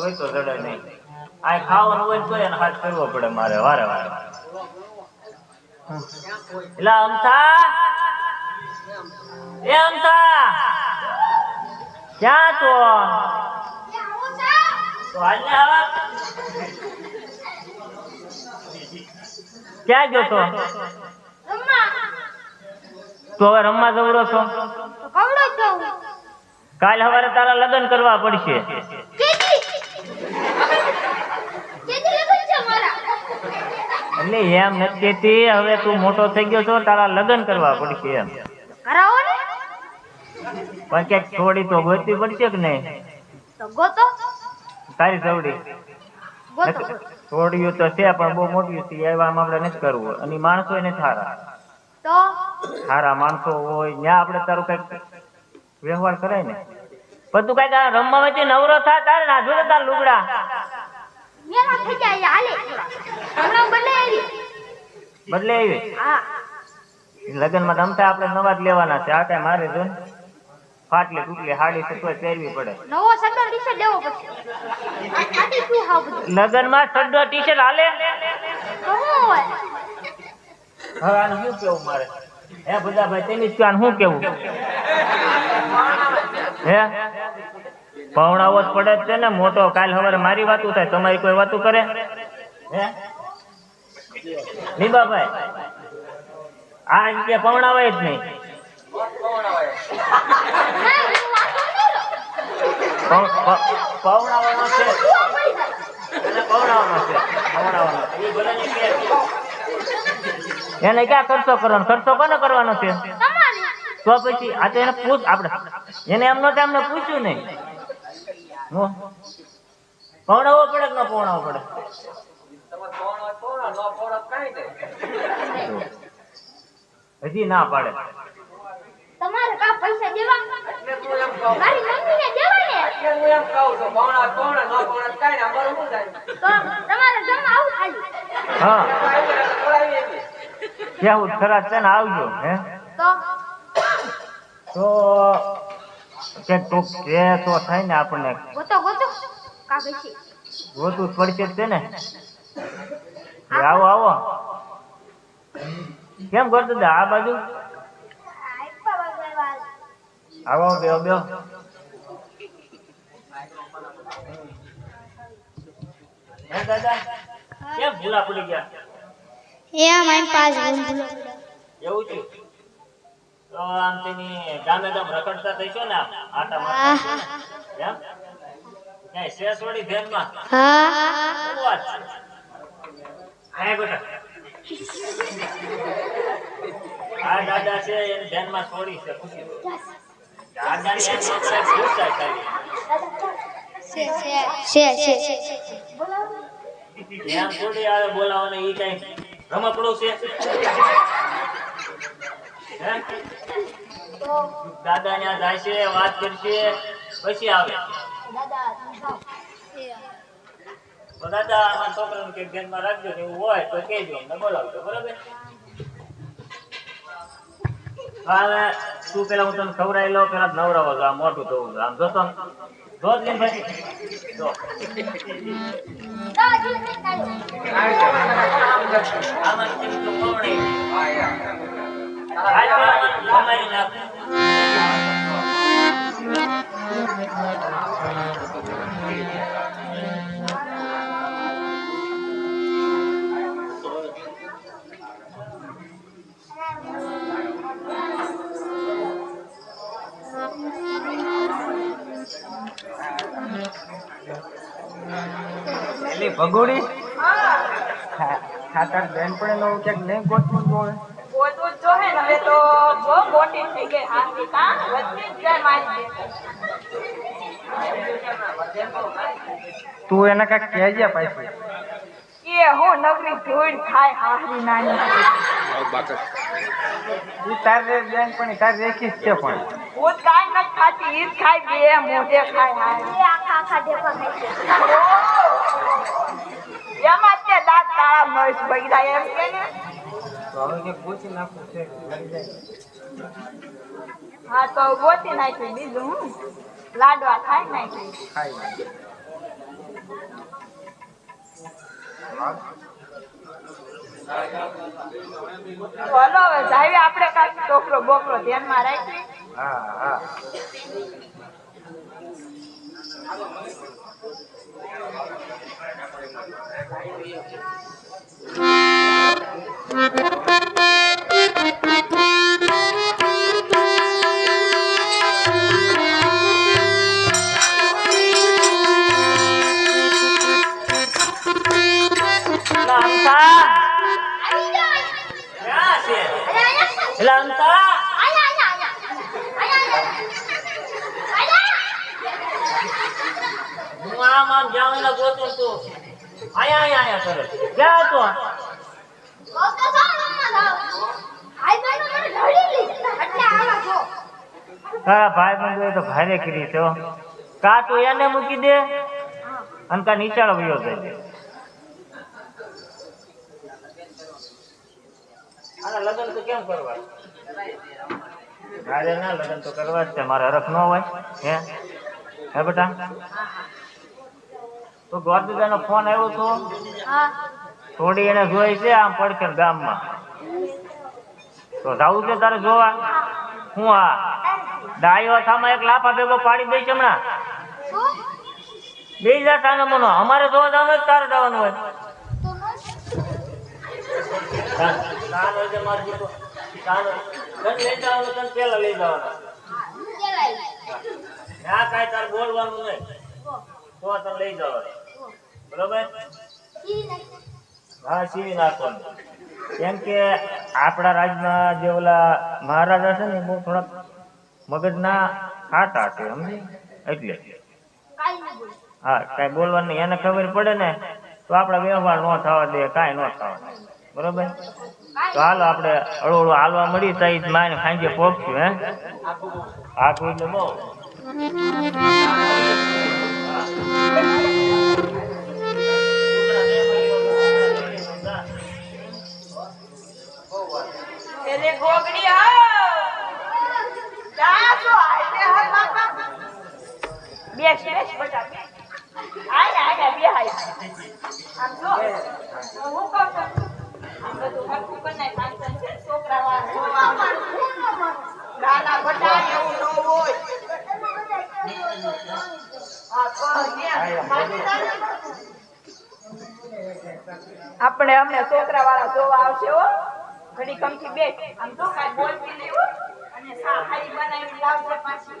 હોય તો જડે નહીં. આ ખાવાનું હોય તો એને હાથ કરવો પડે મારે વારે વારે. એટલે અમથા? એ અમથા? ક્યાં તો ક્યાં ગયો તો? તો હવે રમવા જવડો છો. કાલ સવારે તારા લગ્ન કરવા પડશે. એટલે એમ નથી હવે તું મોટો થઈ ગયો છો તારા લગ્ન કરવા પડશે એમ. કરાવો ને. પણ ક્યાંક થોડી તો ગોતવી પડશે કે નહીં? તો ગોતો. તારી સવડી. થોડીયું તો છે પણ બહુ મોટી છે એવામાં આપણે નથી કરવું. અને માણસો એને સારા તો? સારા માણસો હોય ત્યાં આપણે તારું કંઈક વ્યવહાર કરાય ને. પણ તું કંઈક રમવા વચ્ચે નવરો થાય તારે ના જોડે તાર લુગડા. મેલા થઈ જાય હાલે હમણાં બદલે આવી. બદલે આવી હા. લગ્નમાં રમતા આપણે નવા જ લેવાના છે. આ કઈ મારે જો ફાટલી તૂટલી હાડી છે તોય પહેરવી પડે. નવો સડો ટીશર્ટ લેવો પડશે. શું હાવ બધું લગ્નમાં સડો ટીશર્ટ હાલે હવે આનું શું કેવું મારે? હે બધાભાઈ તેની શું કેવું? હે? પવણાવો જ પડે છે ને. મોટો કાલ હવારે મારી વાતું થાય, તમારી કોઈ વાતું કરે? હે? લીબાભાઈ, આ રીતે પવણાવાય જ નહીં. પવણાવાનો? એને ક્યાં ખર્ચો કરવાનો? ખર્ચો કોને કરવાનો છે? તો પછી, આ તો એને પૂછ, આપણે એને એમનો તો એમને પૂછ્યું નહીં. હો. પડે કે ન પવડાવવો પડે? હજી ના પાડે. તમારે કા પૈસા દેવા મારી મમ્મીને દેવા ને તો તમારે જમવા આવું ખાલી. હા. કેવું ખરા છે ને આવજો હે? તો? તો કે તું કે તો થાય ને આપણને. ગોતો ગોતો કા છે? ગોતું પડશે તે ને. આવો આવો. કેમ કરતો હતા આ બાજુ? આવો બેહો બેહો હે દાદા? કેમ ભૂલા ભૂલી ગયા? એ મારી પાસ એવું છે? તો આમ તેની ગામે ગામ રખડતા થઈશો ને આટા મારતા એમ? ધ્યાનમાં? હા. વાત બેટા. આ દાદા છે એને ધ્યાનમાં છોડી છે ખુશી. દાદાની એમ ન કરે ખુશ થાય ખાલી. છે છે એમ થોડી આવે બોલાવવાને ઈ કઈ રમકડું છે? દાદા ત્યાં જાય છે, વાત કરશે, પછી આવે. દાદા અમારા છોકરાને કંઈક ધ્યાનમાં રાખજો ને એવું હોય તો કહેજો અમને, બોલાવજો, બરાબર? હવે તું પેલા ખવડાવી લઉં? પેલા નવરાવો છો આમ મોટું થવું આમ જોતો. ભગોડી? ખાતર બેન પણ નો ક્યાંક નહીં ગોઠવું જોવે હવે તો જો મોટી થઈ ગઈ હાર્દિકા કાં વધતી જ જાય મારી તું એને કઈ કહેજે પાછી. કે હું નગરી ધૂળ થાય હાહરી નાની. ઈ તારે બેન પણ તાર રેખી જ છે પણ. ભૂત કાઈ નથી ખાતી ઈ ખાય બે મોઢે ખાય હાય આખા આખા ઢેફા ખાય છે એમાં તે દાંત કાળા મરચ બગડ્યા એમ કે ને તો હવે કે પૂછી નાખું છે. હા તો ગોતી નાખી બીજું હું? લાડવા ખાઈ નાખી. ખાઈ હવે જાવી આપણે કાંઈક છોકરો બોકરો ધ્યાનમાં રાખી. હા હા. એલા અમથા જાય ક્યાં છે એટલે અંતા હું આમ આમ જાઉં એટલે ગોતું તું આયા કરે ક્યાં હતો હા ના ભાઈ બંધ તો ભારે કરી છો કા તું એને મૂકી દે? અને કા નીચાળ વયો જાય. લગ્ન તો કેમ કરવા? મારે ના લગ્ન તો કરવા જ છે મારે હરખ ન હોય હે? હે બેટા? તો ગોરદાદાનો ફોન આવ્યો તો? થોડી એને જોઈ છે આમ પડખે ગામમાં. તો જાવું છે તારે જોવા? હું આ? ડાયો થામાં એક લાફા ભેગો પાડી દઈશ હમણાં. બે જા તાનો મનો. અમારે જોવા જવાનું હોય તારે જવાનું હોય? લઈ જવાનું તને કાંઈ તાર બોલવાનું નહીં. તો તને લઈ જવાનું. બરોબર? હા, સીવી કેમ કે આપણા રાજ્યના જે ઓલા મહારાજા છે ને બહુ થોડાક મગજના ખાટા છે સમજી? એટલે. હા, કાંઈ બોલવાનું એને ખબર પડે ને, તો આપણા વ્યવહાર ન થવા દે, કાંઈ ન થવા દે. બરોબર? તો હાલો આપણે હળવું હાલવા મળી તો ઈ માને ખાંજે પોગશું, હે? આખું એટલે બહુ. જા બેસ બેસ બેસ આય આય બે, આય. આમ જો. હું કહું છું આમ એવું ન હોય આપણે અમને છોકરા વાળા જોવા આવશે ઘડી કમથી બે. આમ તો કાંઈ બોલતી નહીં અને સા ખાલી બનાવી લાવજે પાછી.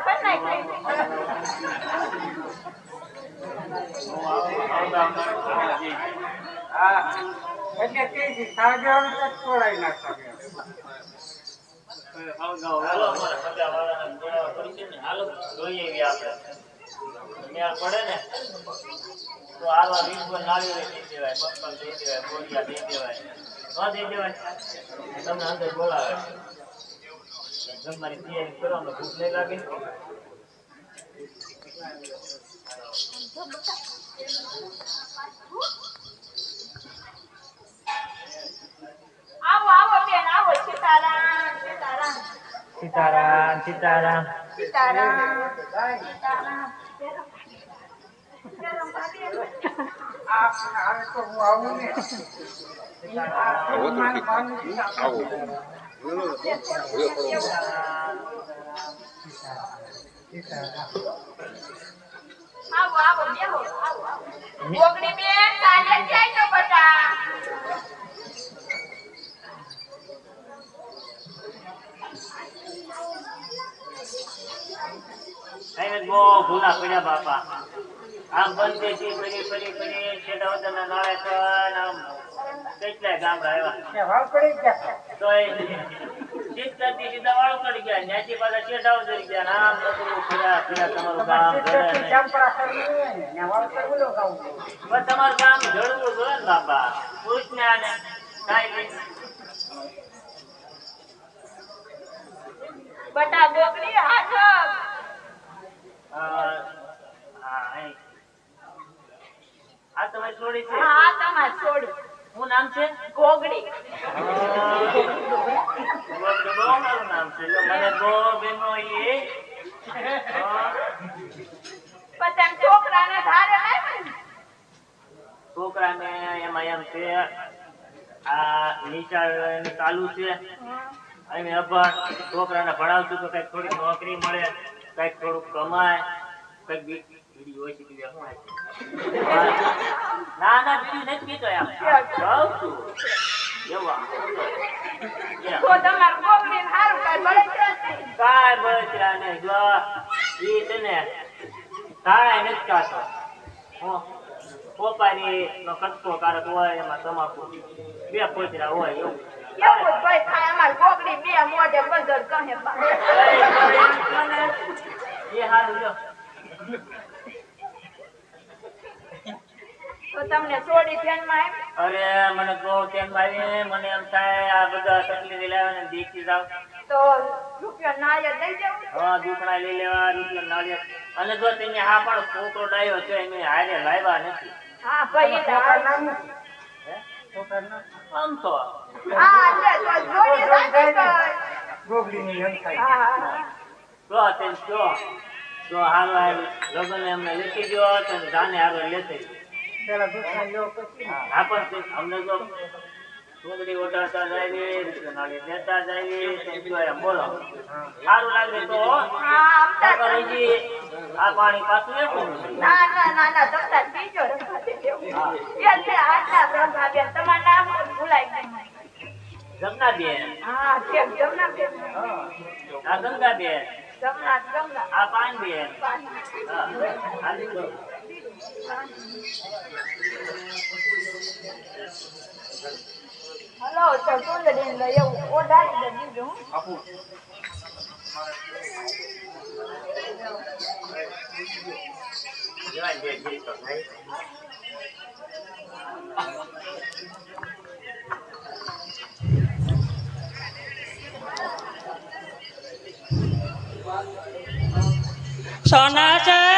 કરી નાખી હા એટલે તે જ છોડાઈ નાખતા હાલો અમારા સગા વાળાને બોલાવવા પડશે ને. હાલો જોઈએ એવી આપણે પડે ને તો આવા વીસમાં નાળિયેર દઈ દેવાય મગફળ દઈ દેવાય બોરિયા દઈ દેવાય ન દઈ દેવાય તમને અંદર બોલાવે. જમવાની તૈયારી કરો અમને ભૂખ નહીં લાગે. આવો આવો બેન આવો સીતારામ સીતારામ. સીતારામ સીતારામ. સીતારામ સીતારામ. આવું બહુ ભૂલા પડ્યા બાપા આમ બંધ છે ફરી ફરી ફરી છેડા વગરના આમ કેટલાય ગામડા આવ્યા? કે વાપરી ગયા. તો એ શીખતાથી સીધા વાળો કરી ગયા. ત્યાંથી પાછા શેઠાઓ ગયા. ને આમ નકરું ફર્યા ફર્યા તમારું ગામ ઘરે તમારે ગામ જડવું જોઈએ ને બાપા. પૂછ ને આને. કાંઈ બટા ગોગડી હાથ. હા હા. આ તમારી છોડી છે હા તમાર છોડી શું નામ છે ગોગડી બહુ મારું નામ છે મને બહુ બેનો એ હા. છોકરાને ધારે ને. છોકરાને એમાં એમ છે આ નીચા ચાલુ છે અને અભણ છોકરાને ભણાવતું તો કંઈક થોડીક નોકરી મળે કંઈક થોડુંક કમાય કંઈક બીજી બીડી છે બીજા શું હોય? ના ના બીજું નથી પીતો એમ. જાઉં છું. એવા. તો તમાર હારું જો ઈ નથી. નો કટકો કારક હોય એમાં તમાકુ બે પોતરા હોય એવું. ભાઈ થાય અમાર ગોગડી બે મોઢે બજર કહે એ હારું લ્યો. તો તમને છોડી ફેનમાં અરે મને બહુ કેમ આવી. મને એમ થાય આ બધા તકલીફ લાવે ને દેખી જાવ તો રૂપિયો નાળિયેર દઈ દેવું? હા દુખણા લઈ લેવા રૂપિયો નાળિયેર. અને જો તમે હા પણ છોકરો ડાયો છે એને હારે લાવ્યા નથી. હા ભાઈ છોકરા નામ છોકરા નામ? આમ તો. હા એટલે તો જોડી રાખી એમ થાય હા હા. તેમ જો જો હાલ હાલ લગ્ન એમને લેતી ગયો તો જાને હારો લેતી. ગયો. પેલા દુકાન લ્યો પછી. હા પણ અમને તો ડુંગળી ઓઢાડતા જાય રૂપિયો નાળિયેર જાય બોલો. સારું લાગે તો હા. આમ તો નકર હજી આ પાણી પાછું લેતું ના ના ના ના તમને બીજો બેન તમારું નામ ભૂલાઈ ગયું. જમનાબેન. હા જમના બેન આ ગંગાબેન જમના જમના આ પાનબેન. હા આ લીધો. હલો તો ચૂંદડી ને એવું ઓઢાડી દે બીજું હું. જવાય બે જે તો થાય. સોના ચારી કવાના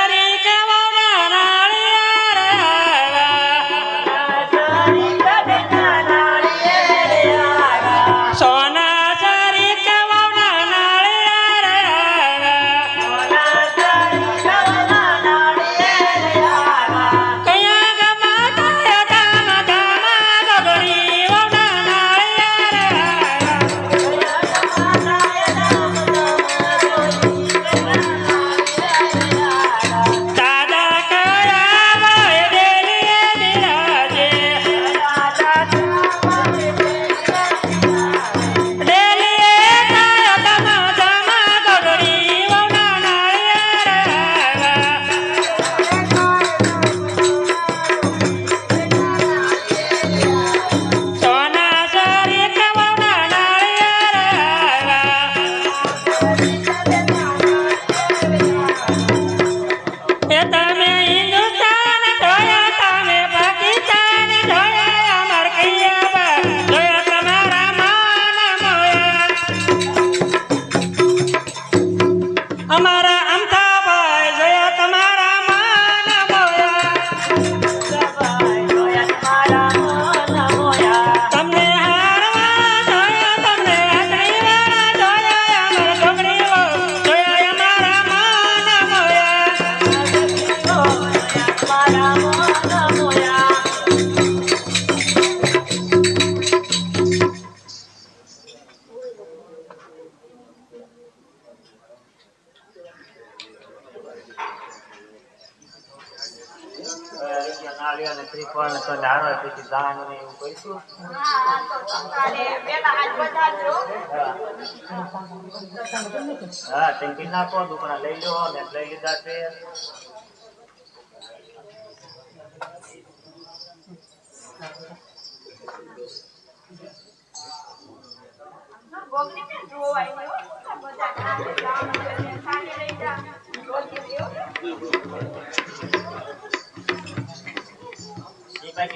અમારા તાળી અને ત્રિકોણ તો નાનો પછી દાન ને એવું કહીશું. હા ટેન્કી નાખો, દુકાન લઈ લો ને લઈ લીધા છે. ભોગની જોવાય બધા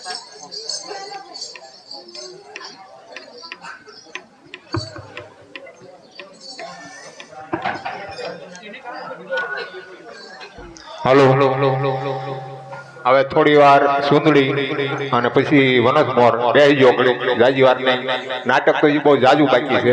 છે. હલો હલો હલો હલો હવે થોડી વાર સુંદડી અને પછી વનસ મોર બે જોગડી જાજી વાર નાટક તો બહુ જાજુ બાકી છે.